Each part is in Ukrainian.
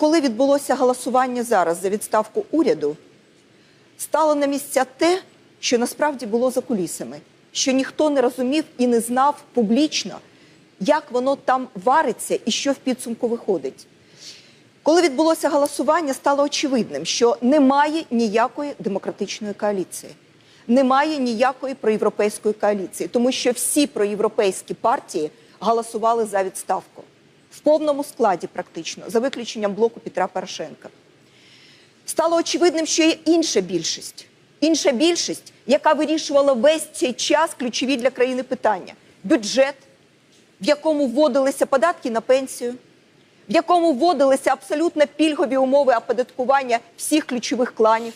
коли відбулося голосування зараз за відставку уряду, стало на місця те, що насправді було за кулісами, що ніхто не розумів і не знав публічно, як воно там вариться і що в підсумку виходить. Коли відбулося голосування, стало очевидним, що немає ніякої демократичної коаліції, немає ніякої проєвропейської коаліції, тому що всі проєвропейські партії голосували за відставку в повному складі, практично, за виключенням блоку Петра Порошенка. Стало очевидним, що є інша більшість, інша більшість, яка вирішувала весь цей час ключові для країни питання: бюджет, в якому вводилися податки на пенсію в якому вводилися абсолютно пільгові умови оподаткування всіх ключових кланів,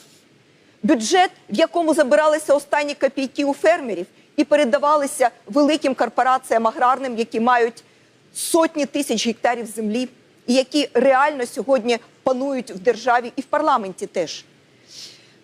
бюджет, в якому забиралися останні копійки у фермерів і передавалися великим корпораціям аграрним, які мають сотні тисяч гектарів землі, і які реально сьогодні панують в державі і в парламенті теж.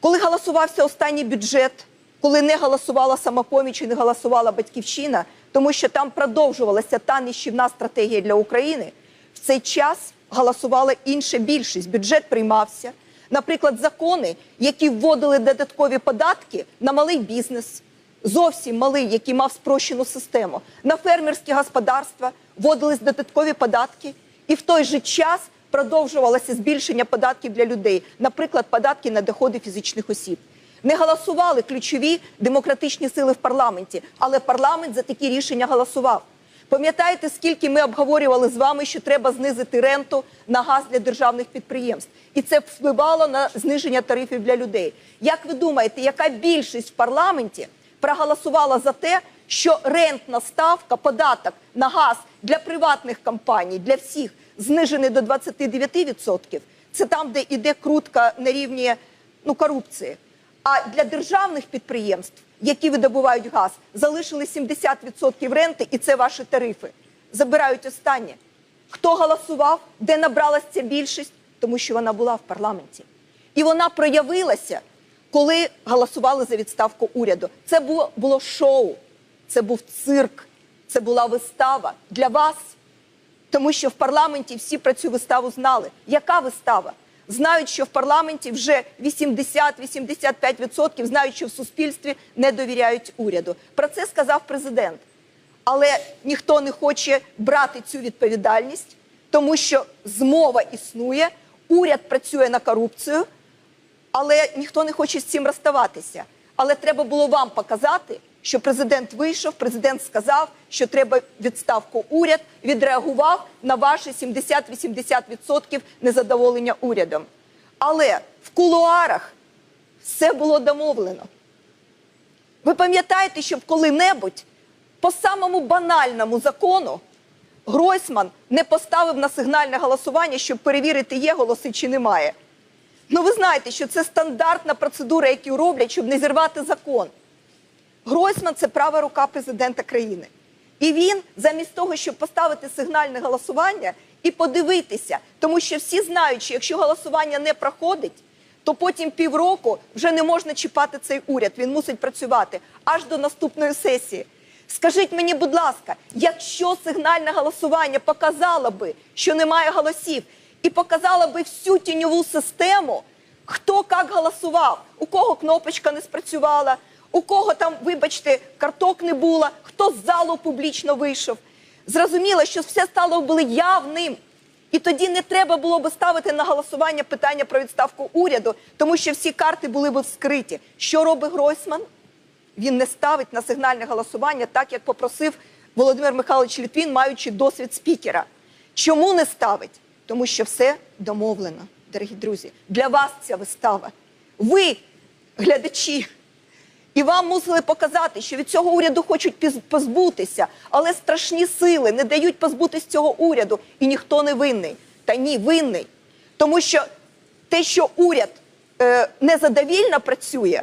Коли голосувався останній бюджет, коли не голосувала самопоміч і не голосувала батьківщина, тому що там продовжувалася та нищівна стратегія для України, в цей час голосувала інша більшість. Бюджет приймався. Наприклад, закони, які вводили додаткові податки на малий бізнес, зовсім малий, який мав спрощену систему, на фермерські господарства вводились додаткові податки, і в той же час продовжувалося збільшення податків для людей, наприклад, податки на доходи фізичних осіб. Не голосували ключові демократичні сили в парламенті, але парламент за такі рішення голосував. Пам'ятаєте, скільки ми обговорювали з вами, що треба знизити ренту на газ для державних підприємств, і це впливало на зниження тарифів для людей. Як ви думаєте, яка більшість в парламенті проголосувала за те, що рентна ставка, податок на газ для приватних компаній, для всіх знижений до 29%? Це там, де йде крутка на рівні ну, корупції. А для державних підприємств, які видобувають газ, залишили 70% ренти, і це ваші тарифи. Забирають останнє. Хто голосував, де набралася ця більшість? Тому що вона була в парламенті. І вона проявилася, коли голосували за відставку уряду. Це було, було шоу, це був цирк, це була вистава для вас. Тому що в парламенті всі про цю виставу знали. Яка вистава? Знають, що в парламенті вже 80-85% знають, що в суспільстві не довіряють уряду. Про це сказав президент. Але ніхто не хоче брати цю відповідальність, тому що змова існує, уряд працює на корупцію, але ніхто не хоче з цим розставатися. Але треба було вам показати, що президент вийшов, президент сказав, що треба відставку уряд, відреагував на ваші 70-80% незадоволення урядом. Але в кулуарах все було домовлено. Ви пам'ятаєте, щоб коли-небудь по самому банальному закону Гройсман не поставив на сигнальне голосування, щоб перевірити, є голоси чи немає. Ну, ви знаєте, що це стандартна процедура, яку роблять, щоб не зірвати закон. Гройсман це права рука президента країни. І він, замість того, щоб поставити сигнальне голосування і подивитися, тому що всі знають, що якщо голосування не проходить, то потім півроку вже не можна чіпати цей уряд. Він мусить працювати аж до наступної сесії. Скажіть мені, будь ласка, якщо сигнальне голосування показало би, що немає голосів, і показало би всю тіньову систему, хто як голосував, у кого кнопочка не спрацювала, у кого там, вибачте, карток не було, хто з залу публічно вийшов. Зрозуміло, що все стало було явним. І тоді не треба було би ставити на голосування питання про відставку уряду, тому що всі карти були б вскриті. Що робить Гройсман? Він не ставить на сигнальне голосування, так як попросив Володимир Михайлович Літвін, маючи досвід спікера. Чому не ставить? Тому що все домовлено, дорогі друзі. Для вас ця вистава. Ви, глядачі, і вам мусили показати, що від цього уряду хочуть позбутися, але страшні сили не дають позбутися цього уряду, і ніхто не винний. Та ні, винний. Тому що те, що уряд е, незадовільно працює,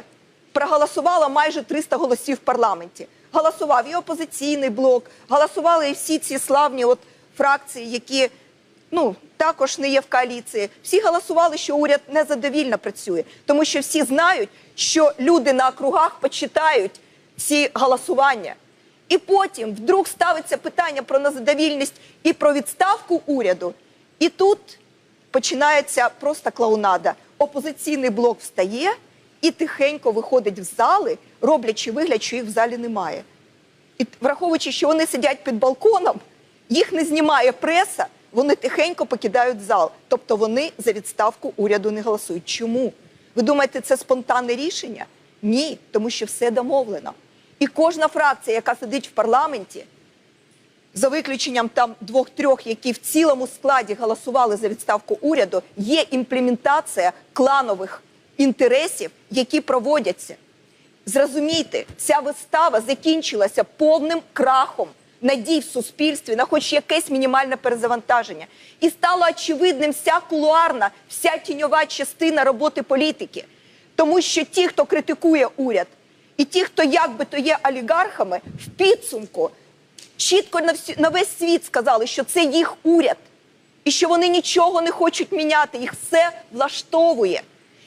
проголосувало майже 300 голосів в парламенті. Голосував і опозиційний блок, голосували і всі ці славні от фракції, які ну також не є в коаліції. Всі голосували, що уряд незадовільно працює, тому що всі знають, що люди на округах почитають ці голосування. І потім вдруг ставиться питання про незадовільність і про відставку уряду. І тут починається просто клоунада. Опозиційний блок встає і тихенько виходить в зали, роблячи вигляд, що їх в залі немає. І враховуючи, що вони сидять під балконом, їх не знімає преса, вони тихенько покидають зал. Тобто вони за відставку уряду не голосують. Чому? Ви думаєте, це спонтанне рішення? Ні, тому що все домовлено. І кожна фракція, яка сидить в парламенті, за виключенням там двох-трьох, які в цілому складі голосували за відставку уряду, є імплементація кланових інтересів, які проводяться. Зрозумійте, ця вистава закінчилася повним крахом надій в суспільстві на хоч якесь мінімальне перезавантаження. І стало очевидним вся кулуарна, вся тіньова частина роботи політики. Тому що ті, хто критикує уряд, і ті, хто якби то є олігархами, в підсумку чітко на, всі, на весь світ сказали, що це їх уряд, і що вони нічого не хочуть міняти, їх все влаштовує.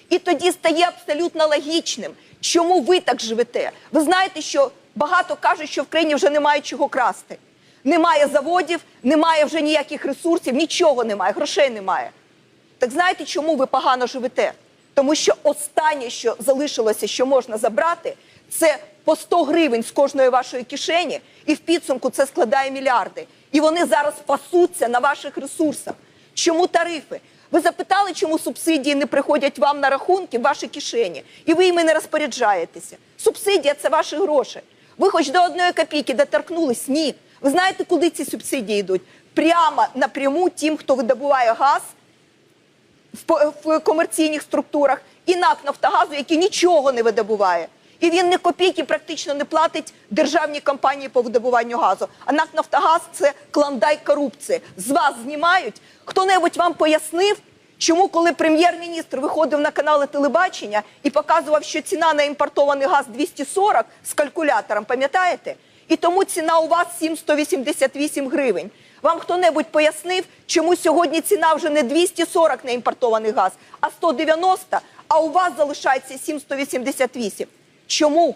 І тоді стає абсолютно логічним, чому ви так живете. Ви знаєте, що багато кажуть, що в країні вже немає чого красти. Немає заводів, немає вже ніяких ресурсів, нічого немає, грошей немає. Так знаєте, чому ви погано живете? Тому що останнє, що залишилося, що можна забрати, це по 100 гривень з кожної вашої кишені, і в підсумку це складає мільярди. І вони зараз пасуться на ваших ресурсах. Чому тарифи? Ви запитали, чому субсидії не приходять вам на рахунки в ваші кишені, і ви іми не розпоряджаєтеся. Субсидія це ваші гроші. Ви хоч до одної копійки доторкнулись? Ні. Ви знаєте, куди ці субсидії йдуть? Прямо напряму тим, хто видобуває газ в, комерційних структурах, і НАК Нафтогазу, який нічого не видобуває. І він не копійки практично не платить державній компанії по видобуванню газу. А НАК Нафтогаз це клондайк корупції. З вас знімають. Хто-небудь вам пояснив, чому, коли прем'єр-міністр виходив на канали телебачення і показував, що ціна на імпортований газ 240 з калькулятором, пам'ятаєте? І тому ціна у вас 7,188 гривень. Вам хто-небудь пояснив, чому сьогодні ціна вже не 240 на імпортований газ, а 190, а у вас залишається 7,188? Чому?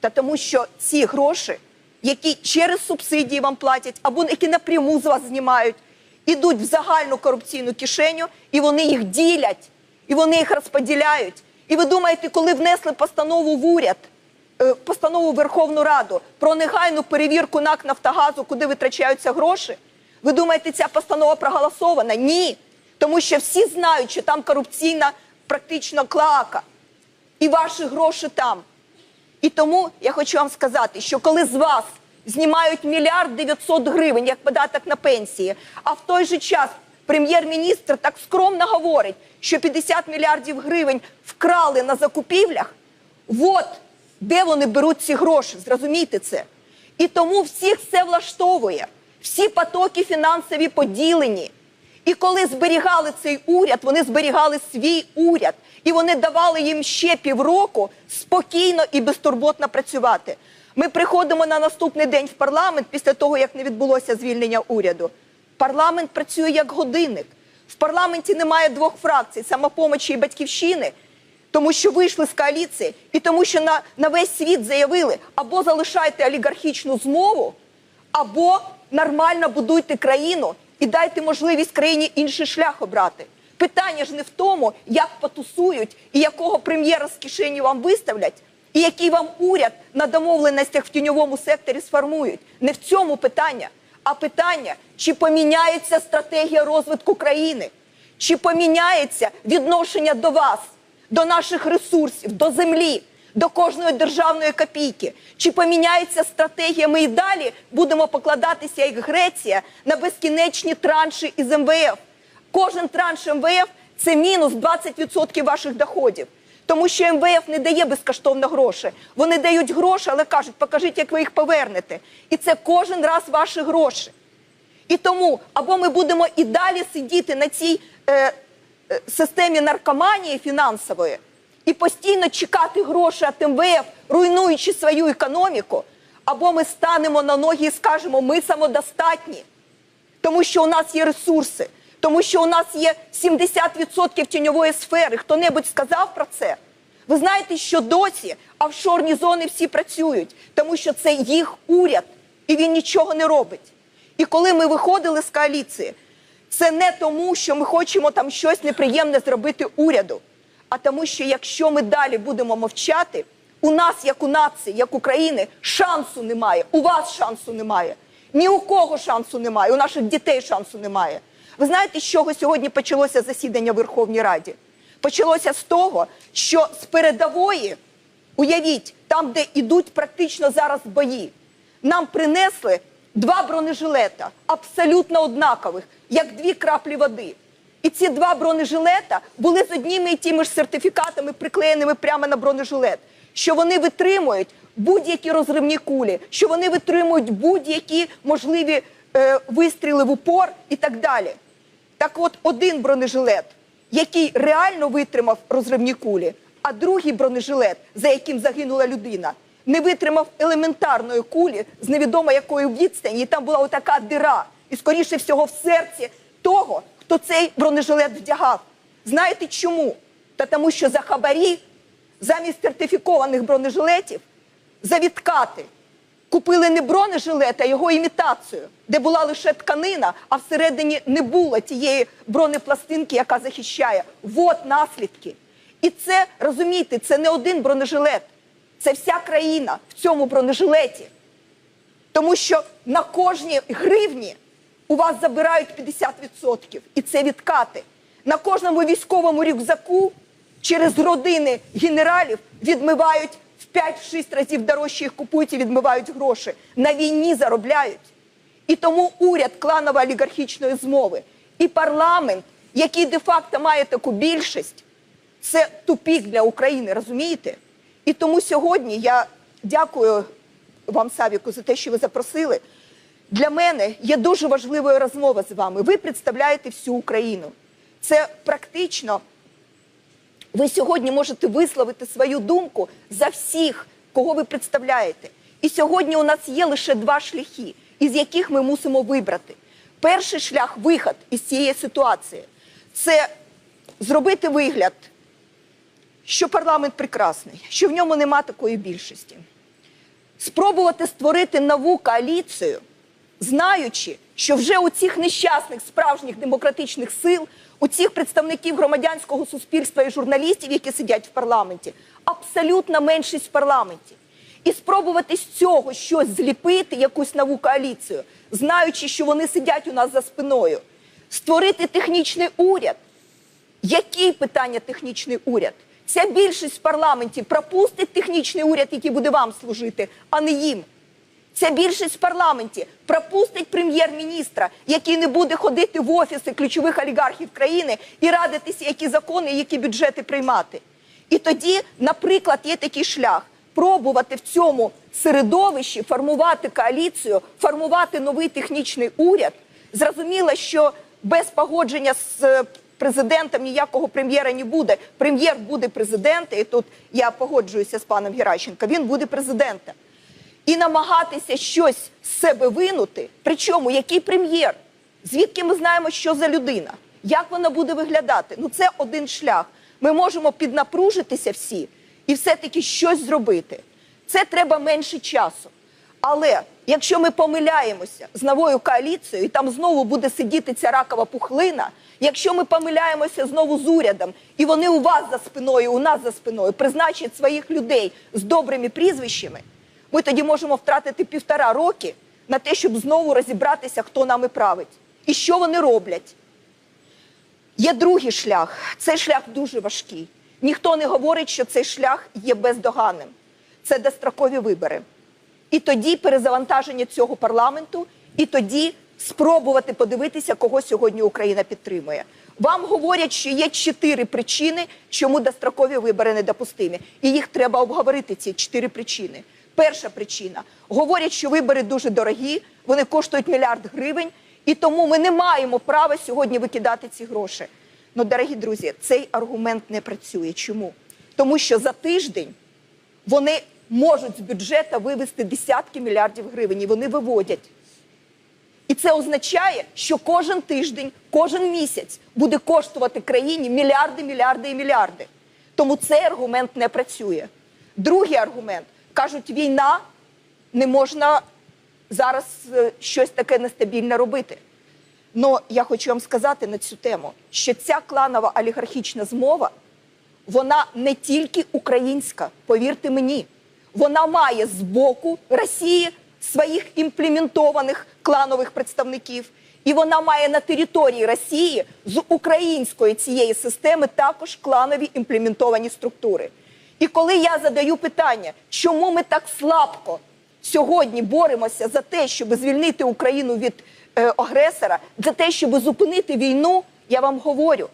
Та тому, що ці гроші, які через субсидії вам платять, або які напряму з вас знімають, ідуть в загальну корупційну кишеню, і вони їх ділять, і вони їх розподіляють. І ви думаєте, коли внесли постанову в уряд, е, постанову в Верховну Раду про негайну перевірку НАК Нафтогазу, куди витрачаються гроші? Ви думаєте, ця постанова проголосована? Ні. Тому що всі знають, що там корупційна практично клака. І ваші гроші там. І тому я хочу вам сказати, що коли з вас знімають мільярд 900 гривень як податок на пенсії, а в той же час прем'єр-міністр так скромно говорить, що 50 мільярдів гривень вкрали на закупівлях, от де вони беруть ці гроші, зрозумійте це. І тому всіх все влаштовує, всі потоки фінансові поділені. І коли зберігали цей уряд, вони зберігали свій уряд, і вони давали їм ще півроку спокійно і безтурботно працювати. Ми приходимо на наступний день в парламент після того, як не відбулося звільнення уряду. Парламент працює як годинник. В парламенті немає двох фракцій самопомочі і батьківщини, тому що вийшли з коаліції, і тому, що на, на весь світ заявили або залишайте олігархічну змову, або нормально будуйте країну і дайте можливість країні інший шлях обрати. Питання ж не в тому, як потусують і якого прем'єра з кишені вам виставлять, і який вам уряд на домовленостях в тіньовому секторі сформують. Не в цьому питання, а питання, чи поміняється стратегія розвитку країни, чи поміняється відношення до вас, до наших ресурсів, до землі до кожної державної копійки. Чи поміняється стратегія? Ми і далі будемо покладатися, як Греція, на безкінечні транші із МВФ. Кожен транш МВФ це мінус 20% ваших доходів. Тому що МВФ не дає безкоштовно гроші. Вони дають гроші, але кажуть, покажіть, як ви їх повернете. І це кожен раз ваші гроші. І тому або ми будемо і далі сидіти на цій е, е, системі наркоманії фінансової і постійно чекати гроші від МВФ, руйнуючи свою економіку, або ми станемо на ноги і скажемо, ми самодостатні, тому що у нас є ресурси, тому що у нас є 70% тіньової сфери. Хто-небудь сказав про це? Ви знаєте, що досі офшорні зони всі працюють, тому що це їх уряд, і він нічого не робить. І коли ми виходили з коаліції, Це не тому, що ми хочемо там щось неприємне зробити уряду, а тому, що якщо ми далі будемо мовчати, у нас, як у нації, як України, шансу немає. У вас шансу немає. Ні у кого шансу немає, у наших дітей шансу немає. Ви знаєте, з чого сьогодні почалося засідання в Верховній Раді? Почалося з того, що з передової, уявіть, там, де йдуть практично зараз бої, нам принесли два бронежилета, абсолютно однакових, як дві краплі води. І ці два бронежилета були з одніми і тими ж сертифікатами, приклеєними прямо на бронежилет, що вони витримують будь-які розривні кулі, що вони витримують будь-які можливі е, вистріли в упор і так далі. Так от один бронежилет, який реально витримав розривні кулі, а другий бронежилет, за яким загинула людина, не витримав елементарної кулі з невідомо якої відстані, і там була отака дира. І, скоріше всього, в серці того, хто цей бронежилет вдягав. Знаєте чому? Та тому, що за хабарі замість сертифікованих бронежилетів за відкати купили не бронежилет, а його імітацію, де була лише тканина, а всередині не було тієї бронепластинки, яка захищає. Вот наслідки. І це розумієте, це не один бронежилет, це вся країна в цьому бронежилеті. Тому що на кожній гривні у вас забирають 50%. І це відкати. На кожному військовому рюкзаку через родини генералів відмивають 5-6 разів дорожче їх купують і відмивають гроші. На війні заробляють. І тому уряд кланово-олігархічної змови і парламент, який де-факто має таку більшість, це тупік для України, розумієте? І тому сьогодні я дякую вам, Савіку, за те, що ви запросили. Для мене є дуже важливою розмова з вами. Ви представляєте всю Україну. Це практично ви сьогодні можете висловити свою думку за всіх, кого ви представляєте. І сьогодні у нас є лише два шляхи, із яких ми мусимо вибрати. Перший шлях виход із цієї ситуації це зробити вигляд, що парламент прекрасний, що в ньому нема такої більшості. Спробувати створити нову коаліцію, знаючи, що вже у цих нещасних справжніх демократичних сил, у цих представників громадянського суспільства і журналістів, які сидять в парламенті, абсолютна меншість в парламенті. І спробувати з цього щось зліпити, якусь нову коаліцію, знаючи, що вони сидять у нас за спиною, створити технічний уряд. Які питання технічний уряд? Ця більшість в парламенті пропустить технічний уряд, який буде вам служити, а не їм. Ця більшість в парламенті пропустить прем'єр-міністра, який не буде ходити в офіси ключових олігархів країни і радитися, які закони, які бюджети приймати. І тоді, наприклад, є такий шлях пробувати в цьому середовищі формувати коаліцію, формувати новий технічний уряд. Зрозуміло, що без погодження з е, президентом ніякого прем'єра не буде. Прем'єр буде президентом, і тут я погоджуюся з паном Геращенко, він буде президентом. І намагатися щось з себе винути. Причому який прем'єр? Звідки ми знаємо, що за людина? Як вона буде виглядати? Ну це один шлях. Ми можемо піднапружитися всі і все-таки щось зробити. Це треба менше часу. Але якщо ми помиляємося з новою коаліцією, і там знову буде сидіти ця ракова пухлина, якщо ми помиляємося знову з урядом, і вони у вас за спиною, у нас за спиною призначать своїх людей з добрими прізвищами, ми тоді можемо втратити півтора роки на те, щоб знову розібратися, хто нами править і що вони роблять. Є другий шлях. Цей шлях дуже важкий. Ніхто не говорить, що цей шлях є бездоганним. Це дострокові вибори. І тоді перезавантаження цього парламенту, і тоді спробувати подивитися, кого сьогодні Україна підтримує. Вам говорять, що є чотири причини, чому дострокові вибори недопустимі. І їх треба обговорити, ці чотири причини. Перша причина говорять, що вибори дуже дорогі, вони коштують мільярд гривень, і тому ми не маємо права сьогодні викидати ці гроші. Ну, дорогі друзі, цей аргумент не працює. Чому? Тому що за тиждень вони можуть з бюджету вивести десятки мільярдів гривень, і вони виводять. І це означає, що кожен тиждень, кожен місяць буде коштувати країні мільярди, мільярди і мільярди. Тому цей аргумент не працює. Другий аргумент кажуть, війна не можна зараз е, щось таке нестабільне робити. Но я хочу вам сказати на цю тему, що ця кланова олігархічна змова, вона не тільки українська, повірте мені, вона має з боку Росії своїх імплементованих кланових представників, і вона має на території Росії з української цієї системи також кланові імплементовані структури. І коли я задаю питання, чому ми так слабко сьогодні боремося за те, щоб звільнити Україну від е, агресора, за те, щоб зупинити війну, я вам говорю,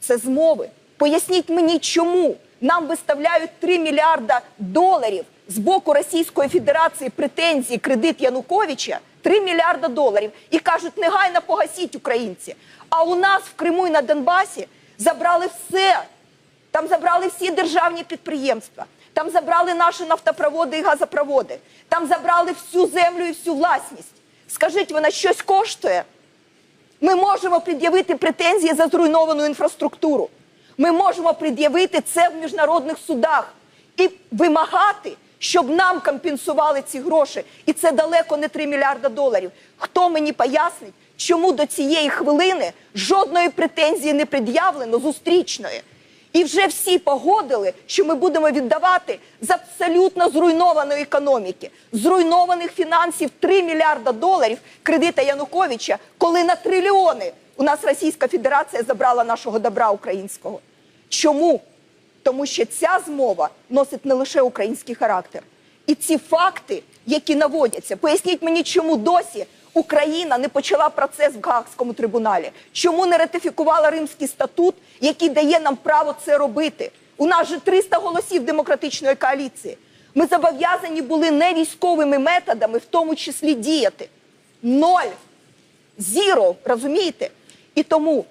це змови. Поясніть мені, чому нам виставляють 3 мільярда доларів з боку Російської Федерації претензії кредит Януковича 3 мільярда доларів і кажуть, негайно погасіть українці. А у нас в Криму і на Донбасі забрали все. Там забрали всі державні підприємства, там забрали наші нафтопроводи і газопроводи, там забрали всю землю і всю власність. Скажіть, вона щось коштує? Ми можемо пред'явити претензії за зруйновану інфраструктуру. Ми можемо пред'явити це в міжнародних судах і вимагати, щоб нам компенсували ці гроші. І це далеко не 3 мільярда доларів. Хто мені пояснить, чому до цієї хвилини жодної претензії не пред'явлено зустрічної? І вже всі погодили, що ми будемо віддавати з абсолютно зруйнованої економіки, зруйнованих фінансів 3 мільярда доларів кредита Януковича, коли на трильйони у нас Російська Федерація забрала нашого добра українського. Чому? Тому що ця змова носить не лише український характер. І ці факти, які наводяться, поясніть мені, чому досі Україна не почала процес в Гаагському трибуналі, чому не ратифікувала Римський статут, який дає нам право це робити. У нас же 300 голосів демократичної коаліції. Ми зобов'язані були не військовими методами, в тому числі діяти. Ноль. Зіро, розумієте? І тому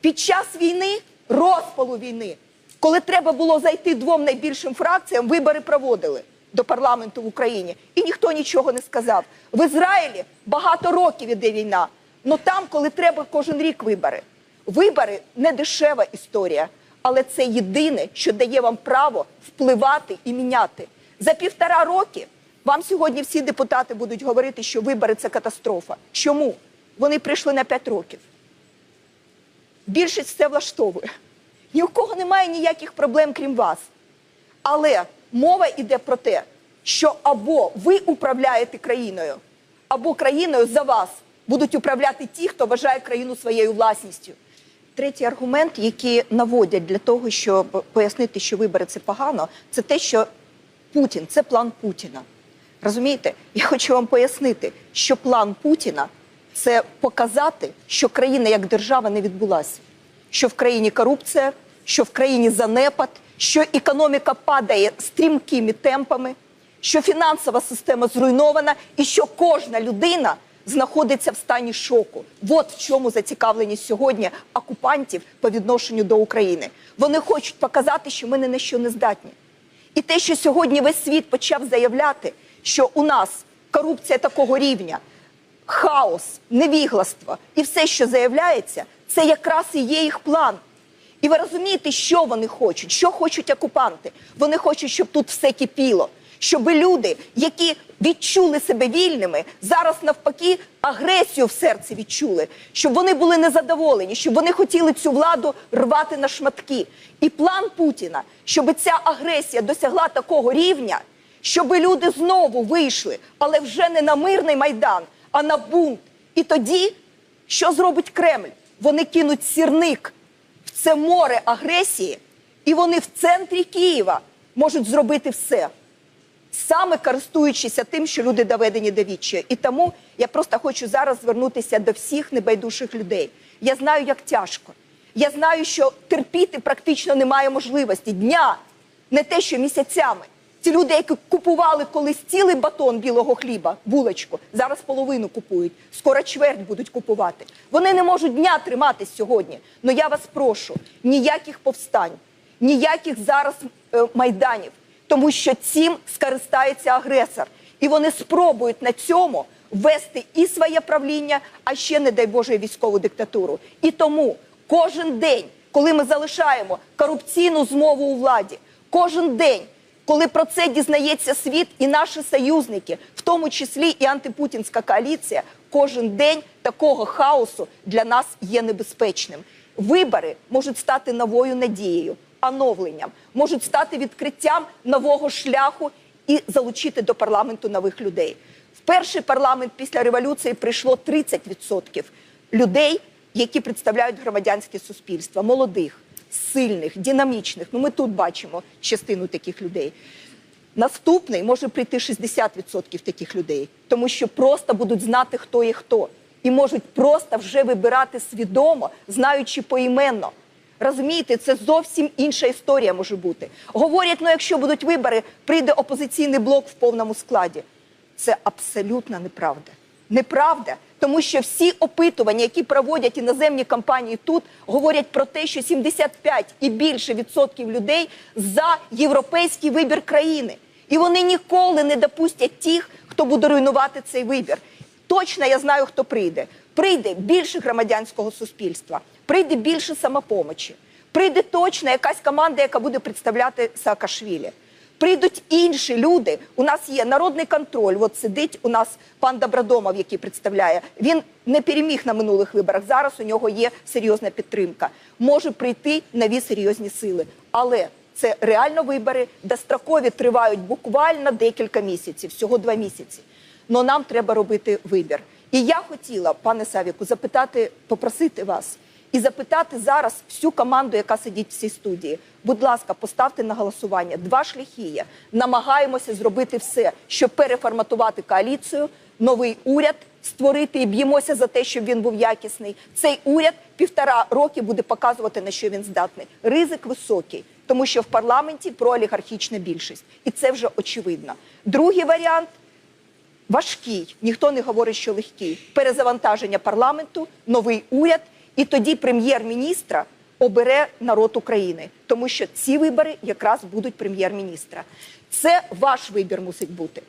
під час війни, розпалу війни, коли треба було зайти двом найбільшим фракціям, вибори проводили до парламенту в Україні, і ніхто нічого не сказав. В Ізраїлі багато років іде війна. але там, коли треба кожен рік вибори. Вибори не дешева історія, але це єдине, що дає вам право впливати і міняти. За півтора роки вам сьогодні всі депутати будуть говорити, що вибори це катастрофа. Чому? Вони прийшли на 5 років. Більшість все влаштовує. Ні у кого немає ніяких проблем, крім вас. Але мова йде про те, що або ви управляєте країною, або країною за вас будуть управляти ті, хто вважає країну своєю власністю. Третій аргумент, який наводять для того, щоб пояснити, що вибори це погано, це те, що Путін це план Путіна. Розумієте? Я хочу вам пояснити, що план Путіна це показати, що країна як держава не відбулася, що в країні корупція, що в країні занепад, що економіка падає стрімкими темпами, що фінансова система зруйнована і що кожна людина знаходиться в стані шоку. От в чому зацікавленість сьогодні окупантів по відношенню до України. Вони хочуть показати, що ми ні на що не здатні. І те, що сьогодні весь світ почав заявляти, що у нас корупція такого рівня, хаос, невігластво і все, що заявляється, це якраз і є їх план. І ви розумієте, що вони хочуть, що хочуть окупанти. Вони хочуть, щоб тут все кипіло, щоб люди, які відчули себе вільними, зараз навпаки агресію в серці відчули, щоб вони були незадоволені, щоб вони хотіли цю владу рвати на шматки. І план Путіна, щоб ця агресія досягла такого рівня, щоб люди знову вийшли, але вже не на мирний майдан, а на бунт. І тоді що зробить Кремль? Вони кинуть сірник це море агресії, і вони в центрі Києва можуть зробити все, саме користуючися тим, що люди доведені до віччя. І тому я просто хочу зараз звернутися до всіх небайдужих людей. Я знаю, як тяжко. Я знаю, що терпіти практично немає можливості дня, не те, що місяцями. Ті люди, які купували колись цілий батон білого хліба, булочку, зараз половину купують, скоро чверть будуть купувати. Вони не можуть дня триматись сьогодні. Но я вас прошу, ніяких повстань, ніяких зараз е, майданів, тому що цим скористається агресор. І вони спробують на цьому вести і своє правління, а ще, не дай Боже, військову диктатуру. І тому кожен день, коли ми залишаємо корупційну змову у владі, кожен день. Коли про це дізнається світ і наші союзники, в тому числі і антипутінська коаліція, кожен день такого хаосу для нас є небезпечним. Вибори можуть стати новою надією, оновленням, можуть стати відкриттям нового шляху і залучити до парламенту нових людей. В перший парламент після революції прийшло 30% людей, які представляють громадянське суспільство, молодих, сильних, динамічних. Ну, ми тут бачимо частину таких людей. Наступний може прийти 60% таких людей, тому що просто будуть знати, хто є хто, і можуть просто вже вибирати свідомо, знаючи поіменно. Розумієте, це зовсім інша історія може бути. Говорять, ну якщо будуть вибори, прийде опозиційний блок в повному складі. Це абсолютно неправда. Неправда, тому що всі опитування, які проводять іноземні компанії тут, говорять про те, що 75 і більше відсотків людей за європейський вибір країни. І вони ніколи не допустять тих, хто буде руйнувати цей вибір. Точно я знаю, хто прийде. Прийде більше громадянського суспільства, прийде більше самопомочі, прийде точно якась команда, яка буде представляти Саакашвілі. Прийдуть інші люди. У нас є народний контроль. От сидить у нас пан Добродомов, який представляє. Він не переміг на минулих виборах. Зараз у нього є серйозна підтримка. Може прийти нові серйозні сили. Але це реально вибори, дострокові тривають буквально декілька місяців, всього два місяці. Но нам треба робити вибір. І я хотіла, пане Савіку, запитати, попросити вас і запитати зараз всю команду, яка сидить в цій студії. Будь ласка, поставте на голосування. Два шляхи є. Намагаємося зробити все, щоб переформатувати коаліцію, новий уряд створити і б'ємося за те, щоб він був якісний. Цей уряд півтора роки буде показувати, на що він здатний. Ризик високий, тому що в парламенті проолігархічна більшість, і це вже очевидно. Другий варіант важкий, ніхто не говорить, що легкий. Перезавантаження парламенту, новий уряд, і тоді прем'єр-міністра обере народ України, тому що ці вибори якраз будуть прем'єр-міністра. Це ваш вибір мусить бути.